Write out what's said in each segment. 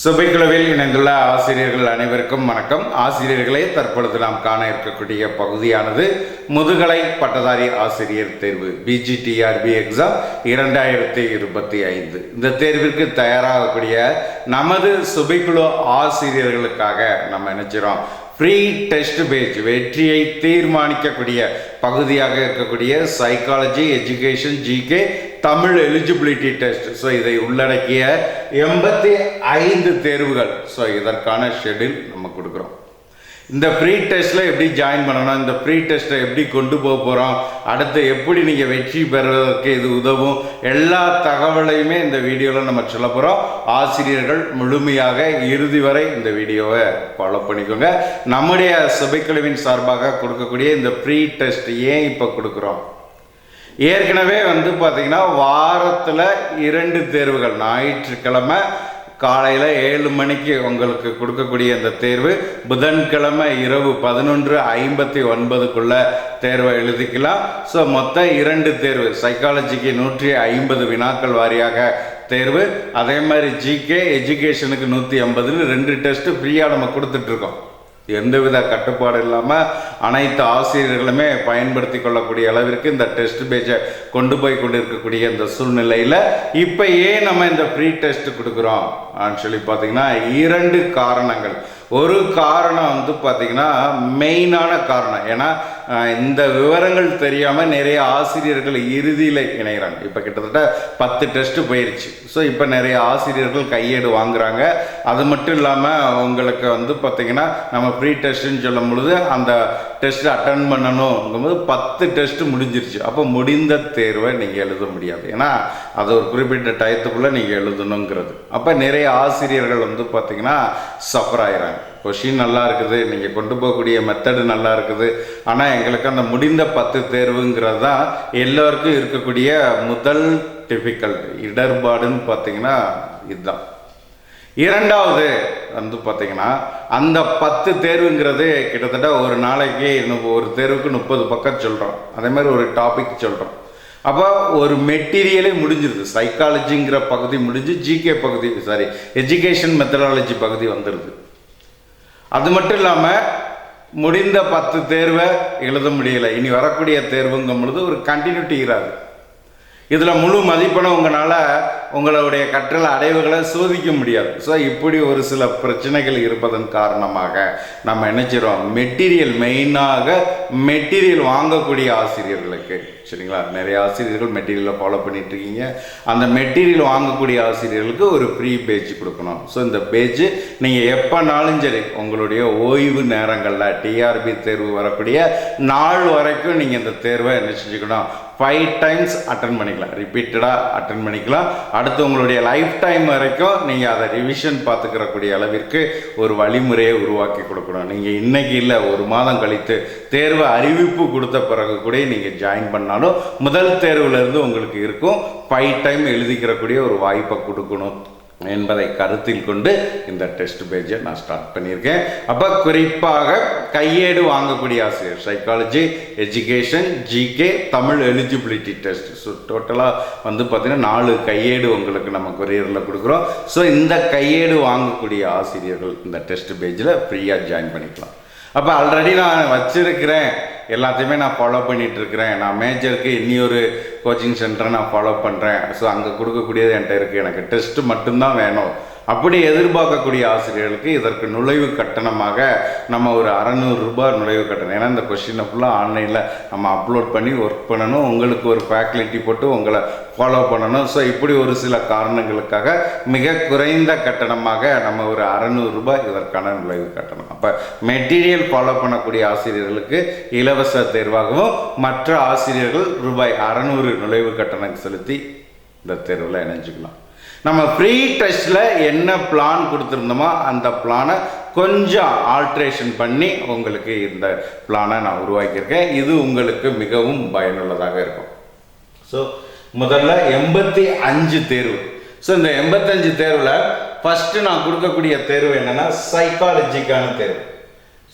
சுபைக்குழுவில் இணைந்துள்ள ஆசிரியர்கள் அனைவருக்கும் வணக்கம். ஆசிரியர்களே தற்பொழுது நாம் காண இருக்கக்கூடிய பகுதியானது முதுகலை பட்டதாரி ஆசிரியர் தேர்வு பிஜிடிஆர்பி எக்ஸாம் இரண்டாயிரத்தி இருபத்தி ஐந்து. இந்த தேர்விற்கு தயாராகக்கூடிய நமது சுபைக்குழு ஆசிரியர்களுக்காக நம்ம நினைச்சிரோம் ஃப்ரீ டெஸ்ட் பேஜ் வெற்றியை தீர்மானிக்கக்கூடிய பகுதியாக இருக்கக்கூடிய psychology education GK Tamil eligibility test so இதை உள்ளடக்கிய எண்பத்தி ஐந்து தேர்வுகள். ஸோ இதற்கான ஷெட்யூல் நம்ம கொடுக்குறோம். இந்த ப்ரீ டெஸ்ட்டில் எப்படி ஜாயின் பண்ணணும்? இந்த ப்ரீ டெஸ்ட்டை எப்படி கொண்டு போக போகிறோம் அடுத்து எப்படி நீங்கள் வெற்றி பெறுவதற்கு இது உதவும்? எல்லா தகவலையுமே இந்த வீடியோவில் நம்ம சொல்ல போகிறோம் ஆசிரியர்கள் முழுமையாக இறுதி வரை இந்த வீடியோவை ஃபாலோ பண்ணிக்கோங்க. நம்முடைய சபைக்குழுவின் சார்பாக கொடுக்கக்கூடிய இந்த ப்ரீ டெஸ்ட் ஏன் இப்போ கொடுக்குறோம்? ஏற்கனவே வந்து பார்த்திங்கன்னா வாரத்தில் இரண்டு தேர்வுகள் ஞாயிற்றுக்கிழமை காலையில் ஏழு மணிக்கு உங்களுக்கு கொடுக்கக்கூடிய இந்த தேர்வு புதன்கிழமை இரவு பதினொன்று ஐம்பத்தி ஒன்பதுக்குள்ளே தேர்வை எழுதிக்கலாம். ஸோ மொத்தம் இரண்டு தேர்வு சைக்காலஜிக்கு நூற்றி ஐம்பது வினாக்கள் வாரியாக தேர்வு. அதே மாதிரி ஜிகே எஜுகேஷனுக்கு நூற்றி ஐம்பதுன்னு ரெண்டு டெஸ்ட்டு ஃப்ரீயாக நம்ம கொடுத்துட்ருக்கோம் எந்தவித கட்டுப்பாடு இல்லாமல் அனைத்து ஆசிரியர்களுமே பயன்படுத்தி கொள்ளக்கூடிய அளவிற்கு இந்த டெஸ்ட் பேஜை கொண்டு போய் கொண்டு இருக்கக்கூடிய இந்த சூழ்நிலையில் இப்போ ஏன் நம்ம இந்த ஃப்ரீ டெஸ்ட் கொடுக்குறோம் சொல்லி பார்த்தீங்கன்னா இரண்டு காரணங்கள். ஒரு காரணம் வந்து பார்த்தீங்கன்னா மெயினான காரணம். ஏன்னா இந்த விவரங்கள் தெரியாமல் நிறைய ஆசிரியர்கள் இறுதியில் இணைகிறாங்க. இப்போ கிட்டத்தட்ட பத்து டெஸ்ட்டு போயிடுச்சு ஸோ இப்போ நிறைய ஆசிரியர்கள் கையேடு வாங்குறாங்க. அது மட்டும் இல்லாமல் உங்களுக்கு வந்து பார்த்தீங்கன்னா நம்ம ப்ரீ டெஸ்ட்டுன்னு சொல்லும் பொழுது அந்த டெஸ்ட் அட்டன் பண்ணணுங்கும்போது பத்து டெஸ்ட் முடிஞ்சிருச்சு. அப்போ முடிந்த தேர்வை நீங்கள் எழுத முடியாது. ஏன்னா அது ஒரு குறிப்பிட்ட டயத்துக்குள்ளே நீங்கள் எழுதணுங்கிறது. அப்போ நிறைய ஆசிரியர்கள் வந்து பார்த்தீங்கன்னா சஃபர் ஆகிறாங்க கொஷின் நல்லா இருக்குது. நீங்கள் கொண்டு போகக்கூடிய மெத்தடு நல்லா இருக்குது. ஆனால் எங்களுக்கு அந்த முடிந்த பத்து தேர்வுங்கிறது தான் எல்லோருக்கும் இருக்கக்கூடிய முதல் டிஃபிகல்ட் இடர்பாடுன்னு பார்த்தீங்கன்னா இதுதான். இரண்டாவது வந்து பார்த்தீங்கன்னா அந்த பத்து தேர்வுங்கிறது கிட்டத்தட்ட ஒரு நாளைக்கு ஒரு தேர்வுக்கு முப்பது பக்கம் சொல்கிறோம் அதே மாதிரி ஒரு டாபிக் சொல்கிறோம் அப்போ ஒரு மெட்டீரியலே முடிஞ்சிருது. சைக்காலஜிங்கிற பகுதி முடிஞ்சு ஜிகே பகுதி சாரி எஜுகேஷன் மெத்தடாலஜி பகுதி வந்துடுது அது மட்டும் இல்லாமல் முடிந்த பத்து தேர்வை எழுத முடியலை. இனி வரக்கூடிய தேர்வுங்கும் பொழுது ஒரு கண்டினியூட்டி இராது. இதில் முழு மதிப்பெண்ணை உங்களால் உங்களுடைய கற்றல் அடைவுகளை சோதிக்க முடியாது. ஸோ இப்படி ஒரு சில பிரச்சனைகள் இருப்பதன் காரணமாக நம்ம நினைச்சிரோம் மெட்டீரியல் மெயினாக மெட்டீரியல் வாங்கக்கூடிய ஆசிரியர்களுக்கு சரிங்களா? நிறைய ஆசிரியர்கள் மெட்டீரியலை ஃபாலோ பண்ணிட்டு இருக்கீங்க. அந்த மெட்டீரியல் வாங்கக்கூடிய ஆசிரியர்களுக்கு ஒரு ஃப்ரீ பேஜ் கொடுக்கணும். ஸோ இந்த பேஜ் நீங்கள் எப்போனாலும் சரி உங்களுடைய ஓய்வு நேரங்களில் டிஆர்பி தேர்வு வரக்கூடிய நாள் வரைக்கும் நீங்கள் இந்த தேர்வை என்ன செஞ்சுக்கணும்? ஃபைவ் டைம்ஸ் அட்டன் பண்ணிக்கலாம். ரிப்பீட்டடாக அட்டன் பண்ணிக்கலாம். அடுத்து உங்களுடைய லைஃப் டைம் வரைக்கும் நீங்கள் அதை ரிவிஷன் பார்த்துக்கிறக்கூடிய அளவிற்கு ஒரு வழிமுறையை உருவாக்கி கொடுக்கணும். நீங்கள் இன்றைக்கி இல்லை ஒரு மாதம் கழித்து தேர்வு அறிவிப்பு கொடுத்த பிறகு கூட நீங்கள் ஜாயின் பண்ணாலும் முதல் தேர்வுலேருந்து உங்களுக்கு இருக்கும் ஃபைவ் டைம் எழுதிக்கிறக்கூடிய ஒரு வாய்ப்பை கொடுக்கணும். என்பதை கருத்தில் கொண்டு இந்த டெஸ்ட் பேஜை நான் ஸ்டார்ட் பண்ணியிருக்கேன். அப்போ குறிப்பாக கையேடு வாங்கக்கூடிய ஆசிரியர் psychology education GK Tamil eligibility test so டோட்டலாக வந்து பார்த்திங்கன்னா நாலு கையேடு உங்களுக்கு நம்ம கொரியரில் கொடுக்குறோம். ஸோ இந்த கையேடு வாங்கக்கூடிய ஆசிரியர்கள் இந்த டெஸ்ட் பேஜில் ஃப்ரீயாக ஜாயின் பண்ணிக்கலாம். அப்போ ஆல்ரெடி நான் வச்சுருக்கிறேன். எல்லாத்தையுமே நான் ஃபாலோ பண்ணிகிட்ருக்கிறேன் நான் மேஜருக்கு இனி ஒரு கோச்சிங் சென்டரை நான் ஃபாலோ பண்ணுறேன் ஸோ அங்கே கொடுக்கக்கூடியது என்கிட்ட இருக்குது எனக்கு டெஸ்ட்டு மட்டும்தான் வேணும். அப்படி எதிர்பார்க்கக்கூடிய ஆசிரியர்களுக்கு இதற்கு நுழைவு கட்டணமாக நம்ம ஒரு அறநூறு ரூபாய் நுழைவு கட்டணம். ஏன்னா இந்த கொஷினை ஃபுல்லாக ஆன்லைனில் நம்ம அப்லோட் பண்ணி ஒர்க் பண்ணணும். உங்களுக்கு ஒரு ஃபேக்கல்ட்டி போட்டு உங்களை ஃபாலோ பண்ணணும். ஸோ இப்படி ஒரு சில காரணங்களுக்காக மிக குறைந்த கட்டணமாக நம்ம ஒரு அறநூறு ரூபாய் இதற்கான நுழைவு கட்டணம். அப்போ மெட்டீரியல் ஃபாலோ பண்ணக்கூடிய ஆசிரியர்களுக்கு இலவச தேர்வாகவும் மற்ற ஆசிரியர்கள் ரூபாய் அறநூறு நுழைவு கட்டணம் செலுத்தி இந்த தேர்வில் இணைஞ்சுக்கலாம். நம்ம ஃப்ரீ டெஸ்ட்டில் என்ன பிளான் கொடுத்துருந்தோமோ அந்த பிளானை கொஞ்சம் ஆல்ட்ரேஷன் பண்ணி உங்களுக்கு இந்த பிளானை நான் உருவாக்கியிருக்கேன். இது உங்களுக்கு மிகவும் பயனுள்ளதாக இருக்கும். ஸோ முதல்ல எண்பத்தி அஞ்சு தேர்வு. ஸோ இந்த எண்பத்தஞ்சு தேர்வில் ஃபஸ்ட்டு நான் கொடுக்கக்கூடிய தேர்வு என்னென்னா சைக்காலஜிக்கான தேர்வு.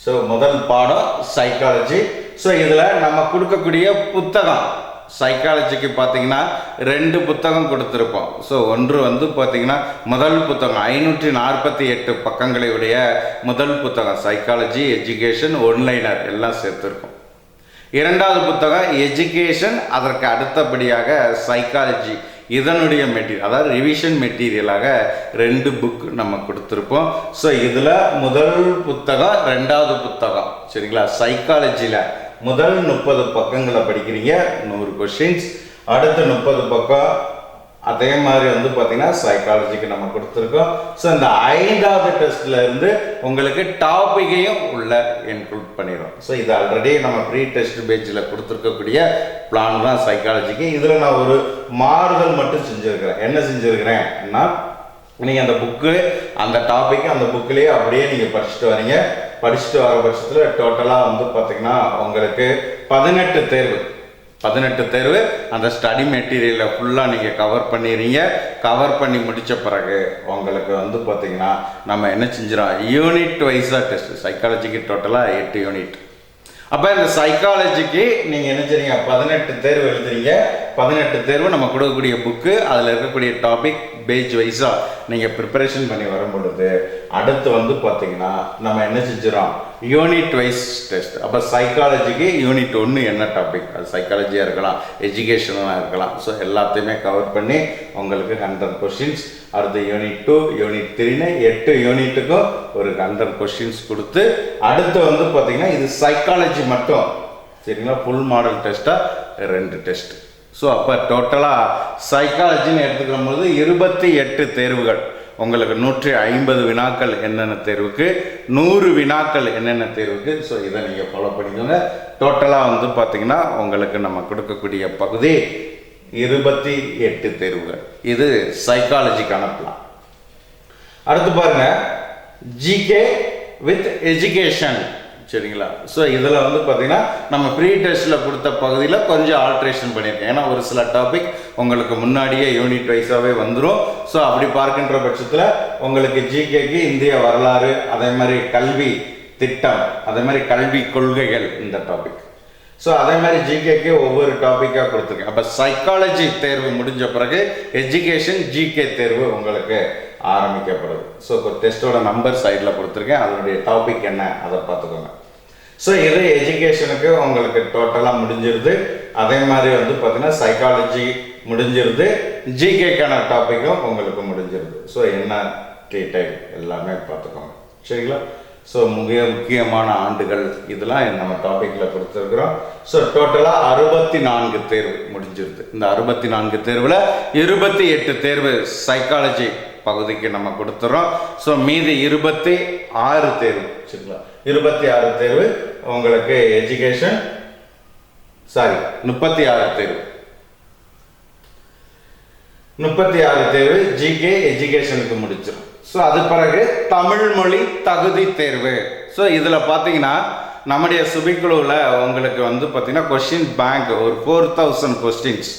ஸோ முதல் பாடம் சைக்காலஜி ஸோ இதில் நம்ம கொடுக்கக்கூடிய புத்தகம். சைக்காலஜிக்கு பார்த்தீங்கன்னா ரெண்டு புத்தகம் கொடுத்துருப்போம். ஸோ ஒன்று வந்து பார்த்தீங்கன்னா முதல் புத்தகம் ஐநூற்றி நாற்பத்தி எட்டு பக்கங்களையுடைய முதல் புத்தகம் சைக்காலஜி எஜுகேஷன் ஒன்லைனர் எல்லாம் சேர்த்துருக்கோம். இரண்டாவது புத்தகம் எஜுகேஷன் அதற்கு அடுத்தபடியாக சைக்காலஜி இதனுடைய மெட்டீரியல் அதாவது ரிவிஷன் மெட்டீரியலாக ரெண்டு புக் நம்ம கொடுத்துருப்போம். ஸோ இதில் முதல் புத்தகம் ரெண்டாவது புத்தகம் சரிங்களா? சைக்காலஜியில் முதல் முப்பது பக்கங்களை படிக்கிறீங்க நூறு கொஷின்ஸ் அடுத்த முப்பது பக்கம் அதே மாதிரி வந்து பார்த்தீங்கன்னா சைக்காலஜிக்கு நம்ம கொடுத்துருக்கோம். ஸோ இந்த ஐந்தாவது டெஸ்ட்ல இருந்து உங்களுக்கு டாப்பிக்கையும் உள்ள இன்க்ளூட் பண்ணிடும் ஸோ இது ஆல்ரெடி நம்ம ப்ரீ டெஸ்ட் பேஜில் கொடுத்துருக்கக்கூடிய பிளான் தான் சைக்காலஜிக்கு இதில் நான் ஒரு மாறுதல் மட்டும் செஞ்சுருக்கிறேன். என்ன செஞ்சுருக்கிறேன்னா நீங்கள் அந்த புக்கு அந்த டாபிக் அந்த புக்கிலேயே அப்படியே நீங்கள் படிச்சுட்டு வரீங்க. படிச்சுட்டு வர பட்சத்தில் டோட்டலாக வந்து பார்த்தீங்கன்னா உங்களுக்கு பதினெட்டு தேர்வு. பதினெட்டு தேர்வு. அந்த ஸ்டடி மெட்டீரியலை ஃபுல்லாக நீங்கள் கவர் பண்ணிடுறீங்க. கவர் பண்ணி முடித்த பிறகு உங்களுக்கு வந்து பார்த்திங்கன்னா நம்ம என்ன செஞ்சிடும் யூனிட் வைஸாக டெஸ்ட் சைக்காலஜிக்கு டோட்டலாக எட்டு யூனிட் அப்போ இந்த சைக்காலஜிக்கு நீங்கள் என்ன செய்றீங்க? பதினெட்டு தேர்வு எழுதுறீங்க. பதினெட்டு தேர்வு நம்ம கொடுக்கக்கூடிய புக்கு அதில் இருக்கக்கூடிய டாபிக் பேஜ் வைஸாக நீங்கள் ப்ரிப்பரேஷன் பண்ணி வரும்பொழுது அடுத்து வந்து பார்த்தீங்கன்னா நம்ம என்ன செஞ்சிடோம் யூனிட் வைஸ் டெஸ்ட் அப்போ சைக்காலஜிக்கு யூனிட் ஒன்று என்ன டாபிக் அது சைக்காலஜியாக இருக்கலாம் எஜுகேஷனாக இருக்கலாம். ஸோ எல்லாத்தையுமே கவர் பண்ணி உங்களுக்கு ஹண்ட்ரட் கொஷின்ஸ் அடுத்து யூனிட் டூ யூனிட் த்ரீன்னு எட்டு யூனிட்டுக்கும் ஒரு ஹண்ட்ரட் கொஷின்ஸ் கொடுத்து அடுத்து வந்து பார்த்தீங்கன்னா இது சைக்காலஜி மட்டும். சரிங்களா? ஃபுல் மாடல் டெஸ்ட்டாக ரெண்டு டெஸ்ட்டு ஸோ அப்போ டோட்டலாக சைக்காலஜின்னு எடுத்துக்கிற போது இருபத்தி எட்டு தேர்வுகள். உங்களுக்கு நூற்றி ஐம்பது வினாக்கள் என்னென்ன தேர்வுக்கு நூறு வினாக்கள் என்னென்ன தேர்வுக்கு ஸோ இதை நீங்கள் ஃபாலோ பண்ணிக்கோங்க. டோட்டலாக வந்து பார்த்திங்கன்னா உங்களுக்கு நம்ம கொடுக்கக்கூடிய பகுதி இருபத்தி எட்டு தேர்வுகள். இது சைக்காலஜிக்கான பிளான் அடுத்து பாருங்கள் ஜிகே வித் எஜுகேஷன் சரிங்களா? ஸோ இதில் வந்து பார்த்தீங்கன்னா நம்ம ப்ரீ டெஸ்ட்டில் கொடுத்த பகுதியில் கொஞ்சம் ஆல்ட்ரேஷன் பண்ணியிருக்கேன். ஏன்னா ஒரு சில டாபிக் உங்களுக்கு முன்னாடியே யூனிட் வைஸாகவே வந்துடும் ஸோ அப்படி பார்க்கின்ற பட்சத்தில் உங்களுக்கு ஜிகேக்கு இந்திய வரலாறு அதே மாதிரி கல்வி திட்டம் அதே மாதிரி கல்வி கொள்கைகள் இந்த டாபிக் ஸோ அதே மாதிரி ஜிகேக்கு ஒவ்வொரு டாப்பிக்காக கொடுத்துருக்கேன். அப்போ சைக்காலஜி தேர்வு முடிஞ்ச பிறகு எஜுகேஷன் ஜிகே தேர்வு உங்களுக்கு ஆரம்பிக்கப்படுது. ஸோ இப்போ டெஸ்ட்டோட நம்பர் சைடில் கொடுத்துருக்கேன். அதனுடைய டாபிக் என்ன? அதை பார்த்துக்கோங்க. ஸோ இது எஜுகேஷனுக்கு உங்களுக்கு டோட்டலாக முடிஞ்சிருது. அதே மாதிரி வந்து பார்த்தீங்கன்னா சைக்காலஜி முடிஞ்சிருது. ஜிகேக்கான டாப்பிக்கும் உங்களுக்கு முடிஞ்சிருது. ஸோ என்ன டீடைல் எல்லாமே பார்த்துக்கோங்க. சரிங்களா? ஸோ மிக முக்கியமான ஆண்டுகள் இதெல்லாம் நம்ம டாப்பிக்கில் கொடுத்துருக்குறோம். ஸோ டோட்டலாக அறுபத்தி நான்கு தேர்வு முடிஞ்சிருது. இந்த அறுபத்தி நான்கு தேர்வில் இருபத்தி எட்டு தேர்வு சைக்காலஜி பகுதிக்கு நம்ம கொடுத்துறோம். ஸோ மீதி இருபத்தி ஆறு தேர்வு. சரிங்களா? இருபத்தி ஆறு தேர்வு உங்களுக்கு எஜுகேஷன் சாரி முப்பத்தி ஆறு தேர்வு. முப்பத்தி ஆறு தேர்வு ஜிகே எஜுகேஷனுக்கு முடிச்சிடும் ஸோ அது பிறகு தமிழ் மொழி தகுதி தேர்வு. ஸோ இதில் பார்த்தீங்கன்னா நம்முடைய சுபிக்குழுவில் உங்களுக்கு வந்து பார்த்தீங்கன்னா கொஸ்டின் பேங்க் ஒரு ஃபோர் தௌசண்ட் கொஸ்டின்ஸ்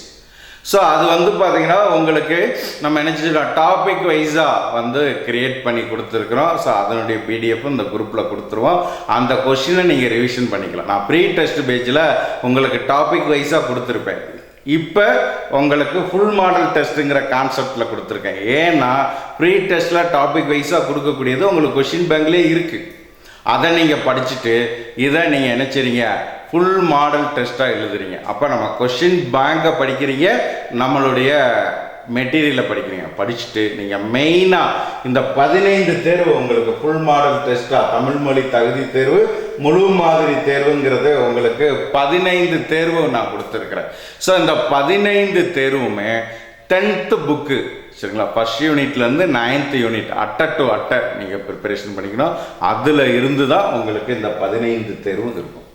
ஸோ அது வந்து பார்த்திங்கன்னா உங்களுக்கு நம்ம என்ன செஞ்சிடலாம் டாபிக் வைஸாக வந்து கிரியேட் பண்ணி கொடுத்துருக்குறோம். ஸோ அதனுடைய பிடிஎஃப் இந்த குரூப்பில் கொடுத்துருவோம். அந்த கொஷினை நீங்கள் ரிவிஷன் பண்ணிக்கலாம். நான் ப்ரீ டெஸ்ட் பேஜில் உங்களுக்கு டாபிக் வைஸாக கொடுத்துருப்பேன். இப்போ உங்களுக்கு ஃபுல் மாடல் டெஸ்ட்டுங்கிற கான்செப்டில் கொடுத்துருக்கேன். ஏன்னா ப்ரீ டெஸ்ட்டில் டாபிக் வைஸாக கொடுக்கக்கூடியது உங்களுக்கு கொஷின் பேங்க்லேயே இருக்குது அதை நீங்கள் படிச்சுட்டு இதை நீங்கள் என்ன செய்றீங்க ஃபுல் மாடல் டெஸ்ட்டாக எழுதுறீங்க. அப்போ நம்ம கொஷின் பேங்கை படிக்கிறீங்க நம்மளுடைய மெட்டீரியலை படிக்கிறீங்க. படிச்சுட்டு நீங்கள் மெயினாக இந்த பதினைந்து தேர்வு உங்களுக்கு ஃபுல் மாடல் டெஸ்ட்டாக தமிழ் மொழி தகுதி தேர்வு முழு மாதிரி தேர்வுங்கிறது உங்களுக்கு பதினைந்து தேர்வு நான் கொடுத்துருக்குறேன். ஸோ இந்த பதினைந்து தேர்வுமே டென்த்து புக்கு சரிங்களா? ஃபஸ்ட் யூனிட்லேருந்து நைன்த் யூனிட் அட்டை டு அட்டை நீங்கள் ப்ரிப்பரேஷன் பண்ணிக்கணும். அதில் இருந்து தான் உங்களுக்கு இந்த பதினைந்து தேர்வும் இருக்கும்.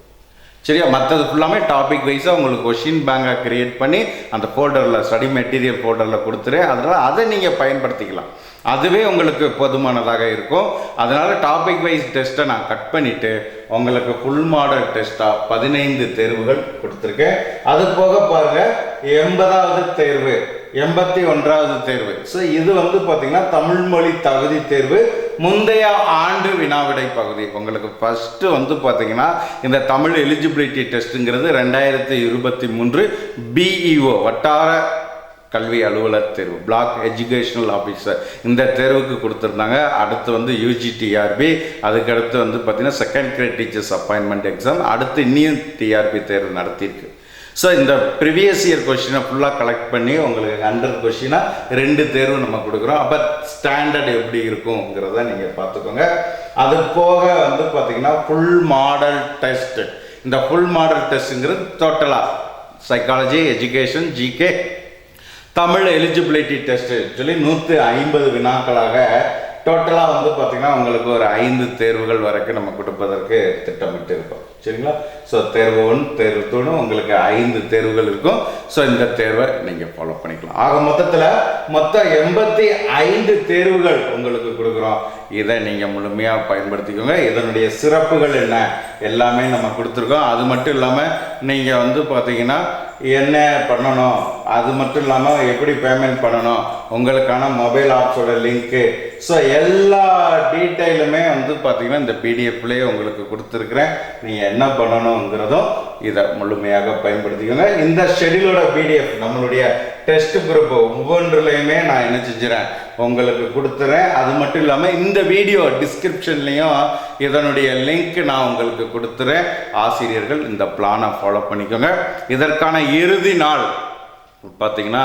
சரியா? மற்றது ஃபுல்லாமே டாபிக் வைஸாக உங்களுக்கு கொஷின் பேங்காக கிரியேட் பண்ணி அந்த ஃபோல்டரில் ஸ்டடி மெட்டீரியல் ஃபோல்டரில் கொடுத்துரு அதனால் அதை நீங்கள் பயன்படுத்திக்கலாம். அதுவே உங்களுக்கு போதுமானதாக இருக்கும். அதனால் டாபிக் வைஸ் டெஸ்ட்டை நான் கட் பண்ணிவிட்டு உங்களுக்கு ஃபுல் மாடல் டெஸ்ட்டாக பதினைந்து தேர்வுகள் கொடுத்துருக்கேன். அது போக பாருங்கள் எண்பதாவது தேர்வு. எண்பத்தி ஒன்றாவது தேர்வு. ஸோ இது வந்து பார்த்தீங்கன்னா தமிழ்மொழி தகுதி தேர்வு. முந்தைய ஆண்டு வினாவிடை பகுதி. உங்களுக்கு ஃபஸ்ட்டு வந்து பார்த்தீங்கன்னா இந்த தமிழ் எலிஜிபிலிட்டி டெஸ்ட்டுங்கிறது ரெண்டாயிரத்தி இருபத்தி மூன்று பிஇஓ வட்டார கல்வி அலுவலர் தேர்வு பிளாக் எஜுகேஷனல் ஆஃபீஸர் இந்த தேர்வுக்கு கொடுத்துருந்தாங்க. அடுத்து வந்து யூஜிடிஆர்பி அதுக்கடுத்து வந்து பார்த்தீங்கன்னா second grade teachers appointment exam அடுத்து இன்னியும் டிஆர்பி தேர்வு நடத்தியிருக்கு. ஸோ இந்த ப்ரிவியஸ் இயர் கொஷினை ஃபுல்லாக கலெக்ட் பண்ணி உங்களுக்கு ஹண்ட்ரட் கொஷினாக ரெண்டு தேர்வு நம்ம கொடுக்குறோம். அப்போ ஸ்டாண்டர்ட் எப்படி இருக்குங்கிறத நீங்கள் பார்த்துக்கோங்க. அது போக வந்து பார்த்தீங்கன்னா ஃபுல் மாடல் டெஸ்ட் இந்த ஃபுல் மாடல் டெஸ்ட்டுங்கிறது டோட்டலாக psychology education GK Tamil eligibility test சொல்லி நூற்றி ஐம்பது வினாக்களாக டோட்டலாக வந்து பார்த்திங்கன்னா உங்களுக்கு ஒரு ஐந்து தேர்வுகள் வரைக்கும் நம்ம கொடுப்பதற்கு திட்டமிட்டு இருக்கோம் சரிங்களா? ஸோ தேர்வு ஒன் தேர்வு உங்களுக்கு ஐந்து தேர்வுகள் இருக்கும். ஸோ இந்த தேர்வை நீங்கள் ஃபாலோ பண்ணிக்கலாம். ஆக மொத்தத்தில் மொத்தம் எண்பத்தி ஐந்து தேர்வுகள் உங்களுக்கு கொடுக்குறோம். இதை நீங்கள் முழுமையாக பயன்படுத்திக்கோங்க. இதனுடைய சிறப்புகள் என்ன? எல்லாமே நம்ம கொடுத்துருக்கோம். அது மட்டும் இல்லாமல் நீங்கள் வந்து பார்த்தீங்கன்னா என்ன பண்ணணும்? அது மட்டும் இல்லாமல் எப்படி பேமெண்ட் பண்ணணும் உங்களுக்கான மொபைல் ஆப்ஸோட லிங்க்கு ஸோ எல்லா டீட்டெயிலுமே வந்து பார்த்தீங்கன்னா இந்த பிடிஎஃப்லேயே உங்களுக்கு கொடுத்துருக்குறேன். நீங்கள் என்ன பண்ணணுங்கிறதும் இதை முழுமையாக பயன்படுத்திக்கோங்க. இந்த ஷெடியூலோட பிடிஎஃப் நம்மளுடைய டெஸ்ட் குரூப் ஒவ்வொன்றுலையுமே நான் என்ன செஞ்சுறேன் உங்களுக்கு கொடுத்துறேன். அது மட்டும் இல்லாமல் இந்த வீடியோ டிஸ்கிரிப்ஷன்லேயும் இதனுடைய லிங்க் நான் உங்களுக்கு கொடுத்துறேன். ஆசிரியர்கள் இந்த பிளானை ஃபாலோ பண்ணிக்கோங்க. இதற்கான இறுதி நாள் பார்த்தீங்கன்னா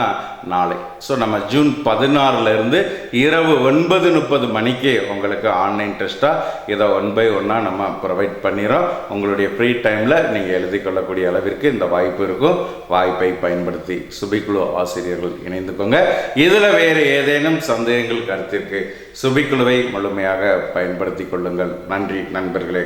நாளை. ஸோ நம்ம ஜூன் பதினாறுலேருந்து இரவு ஒன்பது முப்பது மணிக்கு உங்களுக்கு ஆன்லைன் டெஸ்ட்டாக இதை ஒன் பை ஒன்னாக நம்ம ப்ரொவைட் பண்ணிடுறோம் உங்களுடைய ஃப்ரீ டைமில் நீங்கள் எழுதி கொள்ளக்கூடிய அளவிற்கு இந்த வாய்ப்பு இருக்கும். வாய்ப்பை பயன்படுத்தி சுபிக்குழு ஆசிரியர்கள் இணைந்துக்கோங்க. இதில் வேறு ஏதேனும் சந்தேகங்கள் கருத்திற்கு சுபிக்குழுவை முழுமையாக பயன்படுத்தி கொள்ளுங்கள். நன்றி நண்பர்களே.